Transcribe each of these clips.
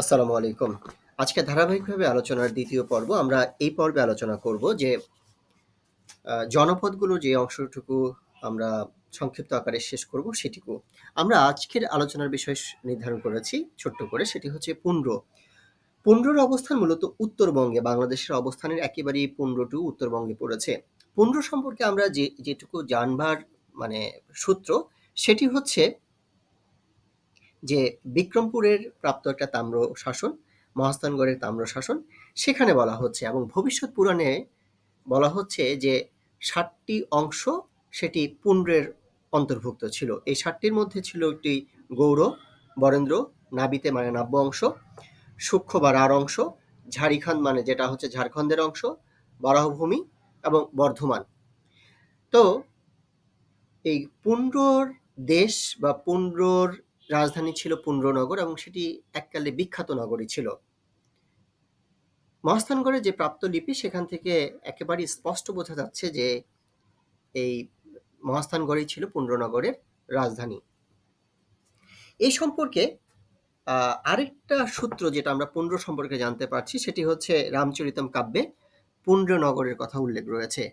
আসসালামু আলাইকুম। আজকে ধারাবাহিকভাবে আলোচনার দ্বিতীয় পর্ব। আমরা এই পর্বে আলোচনা করব যে জনপদগুলো যে অংশটুকু আমরা সংক্ষিপ্ত আকারে শেষ করব সেটিকু। আমরা আজকের আলোচনার বিষয় নির্ধারণ করেছি ছোট্ট করে সেটি হচ্ছে পুন্ড্র। পুন্ড্রর অবস্থান মূলত উত্তরবঙ্গে, বাংলাদেশের অবস্থানের একেবারেই পুন্ড্রটু উত্তরবঙ্গে পড়েছে। পুন্ড্র সম্পর্কে আমরা যে যেটুকু জানবার মানে সূত্র সেটি হচ্ছে যে বিক্রমপুরের প্রাপ্ত একটা তাম্র শাসন, মহাস্থানগড়ের তাম্র শাসন সেখানে বলা হচ্ছে এবং ভবিষ্যৎ পুরাণে বলা হচ্ছে যে ৭ টি অংশ সেটি পুন্ড্রের অন্তর্ভুক্ত ছিল। এই ৭ টির মধ্যে ছিল একটি গৌড়, বরেন্দ্র, নাবিতে মানে নাব্য অংশ, সূক্ষ্ম বা রাঢ় অংশ, ঝাড়িখান মানে যেটা হচ্ছে ঝাড়খণ্ডের অংশ, বরাহভূমি এবং বর্ধমান। তো এই পুন্ড্রর দেশ বা পুন্ড্রর রাজধানী ছিল পুন্ড্রনগর এবং সেটি এককালে বিখ্যাত নগরী ছিল। মহাস্থানগড়ের যে প্রাপ্ত লিপি সেখান থেকে একেবারেই স্পষ্ট বোঝা যাচ্ছে যে এই মহাস্থানগড়ই ছিল পুন্ড্রনগরের রাজধানী। এই সম্পর্কে আরেকটা সূত্র যেটা আমরা পুন্ড্র সম্পর্কে জানতে পারছি সেটি হচ্ছে রামচরিতম কাব্যে পুন্ড্রনগরের কথা উল্লেখ রয়েছে।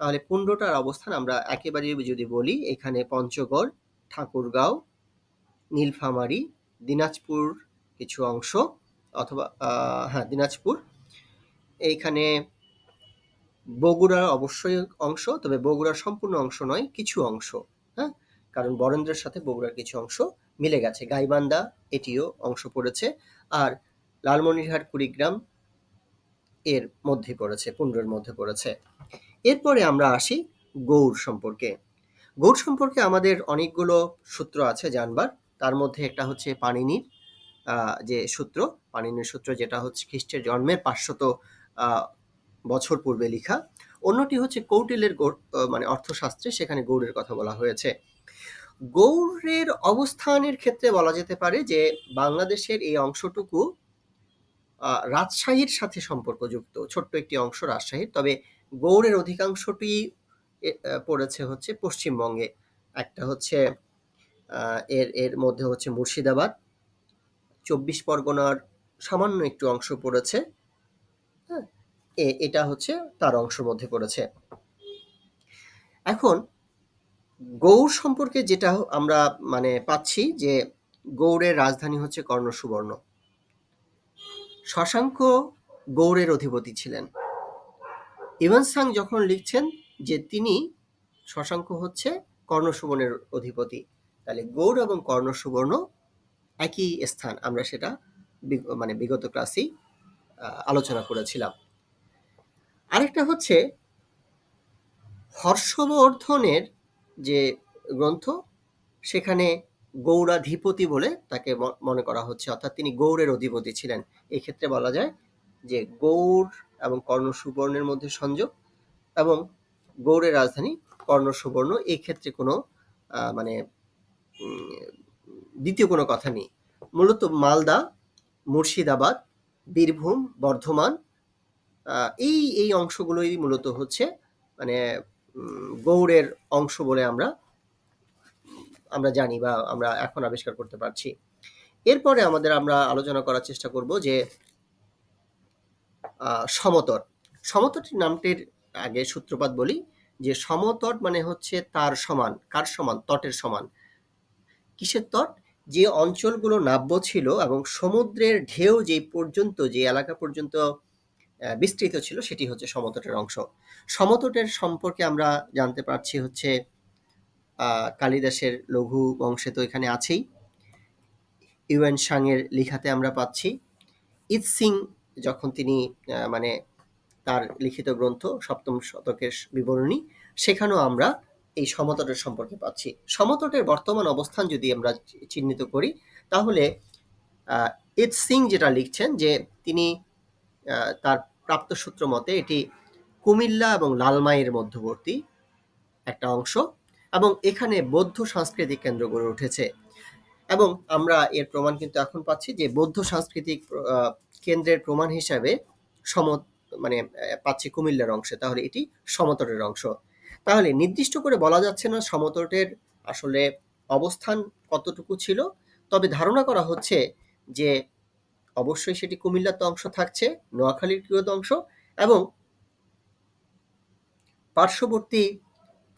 তাহলে পুন্ড্রটার অবস্থান আমরা একেবারেই যদি বলি এখানে পঞ্চগড়, ঠাকুরগাঁও, নীলফামারী, দিনাজপুর কিছু অংশ অথবা হ্যাঁ, দিনাজপুর। এইখানে বগুড়ার অবশ্যই অংশ, তবে বগুড়ার সম্পূর্ণ অংশ নয়, কিছু অংশ, হ্যাঁ? কারণ বরেন্দ্রের সাথে বগুড়ার কিছু অংশ মিলে গেছে। গাইবান্ধা এটিও অংশ পড়েছে। আর লালমনিরহাট, কুড়িগ্রাম এর মধ্যে পড়েছে, পুন্ড্রের মধ্যে পড়েছে। এরপরে আমরা আসি গৌড় সম্পর্কে। গৌড় সম্পর্কে আমাদের অনেকগুলো সূত্র আছে জানবার। তার মধ্যে একটা হচ্ছে পাণিনির যে সূত্র, পাণিনির সূত্র যেটা হচ্ছে খ্রিস্টের জন্মের পাঁচশত বছর পূর্বে লিখা। অন্যটি হচ্ছে কৌটিলের মানে অর্থশাস্ত্রে সেখানে গৌড়ের কথা বলা হয়েছে। গৌড়ের অবস্থানের ক্ষেত্রে বলা যেতে পারে যে বাংলাদেশের এই অংশটুকু রাজশাহীর সাথে সম্পর্কযুক্ত। ছোট্ট একটি অংশ রাজশাহীর। তবে গৌড়ের অধিকাংশটি পড়েছে হচ্ছে পশ্চিমবঙ্গে। একটা হচ্ছে এর এর মধ্যে হচ্ছে মুর্শিদাবাদ, চব্বিশ পরগনার সামান্য একটু অংশ পড়েছে। হ্যাঁ? এটা হচ্ছে তার অংশের মধ্যে পড়েছে। এখন গৌড় সম্পর্কে যেটা আমরা মানে পাচ্ছি যে গৌড়ের রাজধানী হচ্ছে কর্ণসুবর্ণ। শশাঙ্ক গৌড়ের অধিপতি ছিলেন। ইভান সাং যখন লিখছেন যে তিনি শশাঙ্ক হচ্ছে কর্ণসুবর্ণের অধিপতি। তাহলে গৌড় এবং কর্ণ সুবর্ণ একই স্থান। আমরা সেটা মানে বিগত ক্লাসেই আলোচনা করেছিলাম। আরেকটা হচ্ছে হর্ষবর্ধনের যে গ্রন্থ, সেখানে গৌড়াধিপতি বলে তাকে মনে করা হচ্ছে। অর্থাৎ তিনি গৌড়ের অধিপতি ছিলেন। এক্ষেত্রে বলা যায় যে গৌড় এবং কর্ণ সুবর্ণের মধ্যে সংযোগ এবং গৌড়ের রাজধানী কর্ণসুবর্ণ। এই ক্ষেত্রে কোনো মানে দ্বিতীয় কোনো কথা নেই। মূলত মালদা, মুর্শিদাবাদ, বীরভূম, বর্ধমান এই, এই অংশগুলোই মূলত হচ্ছে মানে গৌড়ের অংশ বলে আমরা আমরা জানি বা আমরা এখন আবিষ্কার করতে পারছি। এরপরে আমাদের আমরা আলোচনা করার চেষ্টা করব যে সমতট। সমতট নামটির আগে সূত্রপাত বলি যে সমতট মানে হচ্ছে তার সমান। কার সমান? তটের সমান। কিসের তট? যে অঞ্চলগুলো নাব্য ছিল এবং সমুদ্রের ঢেউ যেই পর্যন্ত, যে এলাকা পর্যন্ত বিস্তৃত ছিল, সেটি হচ্ছে সমতটের অংশ। সমতটের সম্পর্কে আমরা জানতে পারছি হচ্ছে কালিদাসের লঘু বংশে তো এখানে আছেই। ইউএন সাং-এর লিখাতে আমরা পাচ্ছি। ইত সিং যখন তিনি মানে তার লিখিত গ্রন্থ সপ্তম শতকের বিবরণী, সেখানেও আমরা এই সমতটের সম্পর্কে পাচ্ছি। সমতটের বর্তমান অবস্থান যদি আমরা চিহ্নিত করি, তাহলে আ ইৎসিং যেটা লিখছেন যে তিনি তার প্রাপ্ত সূত্র মতে এটি কুমিল্লা এবং লালমাইয়ের মধ্যবর্তী একটা অংশ এবং এখানে বৌদ্ধ সাংস্কৃতিক কেন্দ্র গড়ে উঠেছে। এবং আমরা এর প্রমাণ কিন্তু এখন পাচ্ছি যে বৌদ্ধ সাংস্কৃতিক কেন্দ্রের প্রমাণ হিসাবে সম মানে পাচ্ছি কুমিল্লার অংশে। তাহলে এটি সমতটের অংশ। তাহলে নির্দিষ্ট করে বলা যাচ্ছে না সমতটের আসলে অবস্থান কতটুকু ছিল। তবে ধারণা করা হচ্ছে যে অবশ্যই সেটি কুমিল্লার তো অংশ থাকছে, নোয়াখালীর কিয়ত অংশ এবং পার্শ্ববর্তী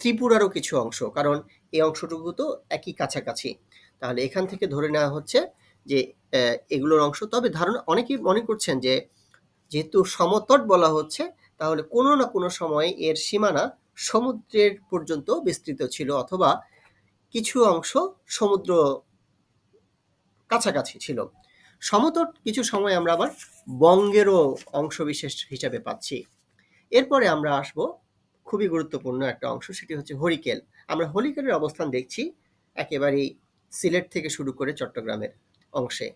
ত্রিপুরারও কিছু অংশ, কারণ এই অংশটুকু তো একই কাছাকাছি তাহলে এখান থেকে ধরে নেওয়া হচ্ছে যে এগুলোর অংশ তবে ধারণা, অনেকেই মনে করছেন যে, যেহেতু সমতট বলা হচ্ছে, তাহলে কোনো না কোনো সময় এর সীমানা সমুদ্রের পর্যন্ত বিস্তৃত ছিল অথবা কিছু অংশ সমুদ্র কাছাকাছি ছিল। সমতট কিছু সময় আমরা আবার বঙ্গেরও অংশবিশেষ হিসাবে পাচ্ছি। এরপরে আমরা আসব খুবই গুরুত্বপূর্ণ একটা অংশ, সেটি হচ্ছে হরিকেল। আমরা হরিকেলের অবস্থান দেখছি একেবারেই সিলেট থেকে শুরু করে চট্টগ্রামের অংশে।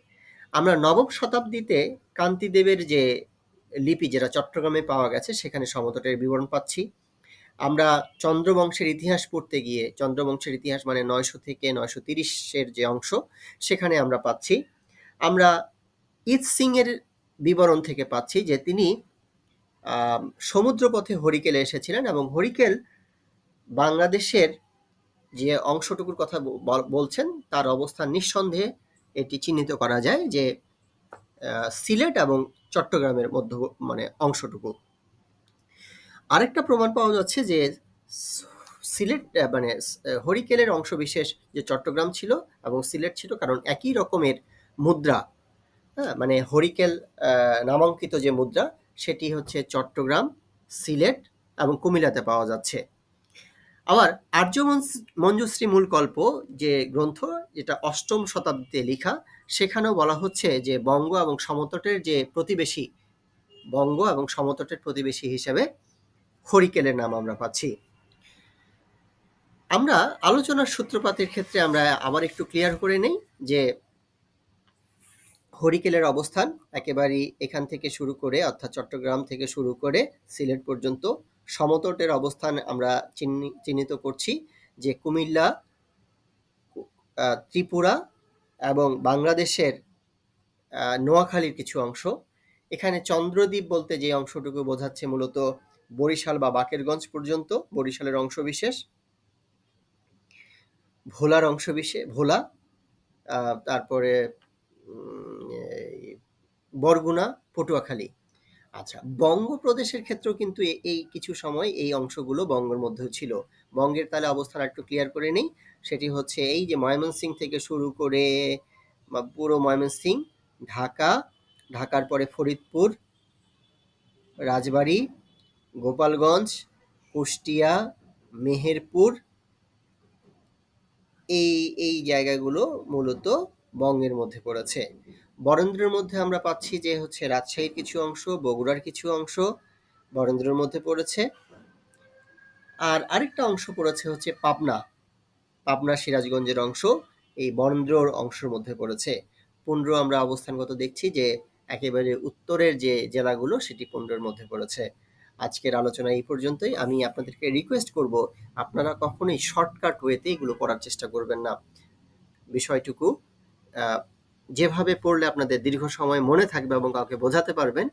আমরা নবম শতাব্দীতে কান্তিদেবের যে লিপি, যেটা চট্টগ্রামে পাওয়া গেছে, সেখানে সমতটের বিবরণ পাচ্ছি। আমরা চন্দ্রবংশের ইতিহাস পড়তে গিয়ে, চন্দ্রবংশের ইতিহাস মানে নয়শো থেকে নয়শো তিরিশের যে অংশ, সেখানে আমরা পাচ্ছি। আমরা ইত সিং এর বিবরণ থেকে পাচ্ছি যে তিনি সমুদ্রপথে হরিকেলে এসেছিলেন এবং হরিকেল বাংলাদেশের যে অংশটুকুর কথা বলছেন, তার অবস্থান নিঃসন্দেহে এটি চিহ্নিত করা যায় যে সিলেট এবং চট্টগ্রামের মধ্য মানে অংশটুকু। আরেকটা প্রমাণ পাওয়া যাচ্ছে যে সিলেট মানে হরিকেলের অংশবিশেষ যে চট্টগ্রাম ছিল এবং সিলেট ছিল কারণ একই রকমের মুদ্রা। হ্যাঁ মানে হরিকেল নামাঙ্কিত যে মুদ্রা, সেটি হচ্ছে চট্টগ্রাম, সিলেট এবং কুমিল্লাতে পাওয়া যাচ্ছে। আবার আর্য মঞ্জুশ্রী মূল মূলকল্প যে গ্রন্থ, যেটা অষ্টম শতাব্দীতে লেখা, সেখানেও বলা হচ্ছে যে বঙ্গ এবং সমতটের যে প্রতিবেশী, বঙ্গ এবং সমতটের প্রতিবেশী হিসেবে হরিকেলের নাম আমরা পাচ্ছি। আমরা আলোচনার সূত্রপাতের ক্ষেত্রে আমরা আবার একটু ক্লিয়ার করে নেই যে হরিকেলের অবস্থান একেবারেই এখান থেকে শুরু করে, অর্থাৎ চট্টগ্রাম থেকে শুরু করে সিলেট পর্যন্ত সমতটের অবস্থান আমরা চিহ্নি- চিহ্নিত করছি যে কুমিল্লা ত্রিপুরা এবং বাংলাদেশের নোয়াখালীর কিছু অংশ। এখানে চন্দ্রদ্বীপ বলতে যে অংশটুকু বোঝাচ্ছে মূলত বরিশাল বা বাকেরগঞ্জ পর্যন্ত, বরিশালের অংশবিশেষ, ভোলার অংশবিশেষ ভোলা তারপরে বরগুনা, পটুয়াখালী। আচ্ছা বঙ্গপ্রদেশের ক্ষেত্রেও কিন্তু এই কিছু সময় এই অংশগুলো বঙ্গের মধ্যেও ছিল। বঙ্গের তাহলে অবস্থান একটু ক্লিয়ার করে নেই। সেটি হচ্ছে এই যে ময়মনসিং থেকে শুরু করে পুরো ময়মনসিং ঢাকা, ঢাকার পরে ফরিদপুর, রাজবাড়ী গোপালগঞ্জ, কুষ্টিয়া, মেহেরপুর, এই এই জায়গাগুলো মূলত বঙ্গের মধ্যে পড়েছে। বরেন্দ্রের মধ্যে আমরা পাচ্ছি যে হচ্ছে রাজশাহীর কিছু অংশ, বগুড়ার কিছু অংশ বরেন্দ্রের মধ্যে পড়েছে। আর আরেকটা অংশ পড়েছে হচ্ছে পাবনা পাবনা সিরাজগঞ্জের অংশ, এই বরেন্দ্রর অংশের মধ্যে পড়েছে। পুন্ড্র আমরা অবস্থানগত দেখছি যে একেবারে উত্তরের যে জেলাগুলো সেটি পুন্ড্রের মধ্যে পড়েছে। আজকের আলোচনা এই পর্যন্তই। আমি আপনাদেরকে রিকোয়েস্ট করব, আপনারা কখনোই শর্টকাট ওয়েতে এগুলো করার চেষ্টা করবেন না। বিষয়টুকু যেভাবে পড়লে আপনাদের দীর্ঘ সময় মনে থাকবে এবং কাউকে বোঝাতে পারবেন,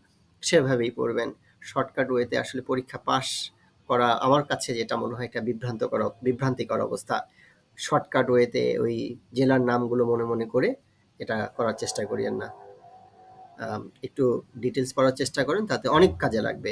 সেভাবেই পড়বেন। শর্টকাট ওয়েতে আসলে পরীক্ষা পাস করা আমার কাছে যেটা মনে হয় একটা বিভ্রান্তকর, বিভ্রান্তিকর অবস্থা। শর্টকাট ওয়েতে ওই জেলার নামগুলো মনে মনে করে এটা করার চেষ্টা করিয়েন না। একটু ডিটেলস পড়ার চেষ্টা করেন, তাতে অনেক কাজে লাগবে।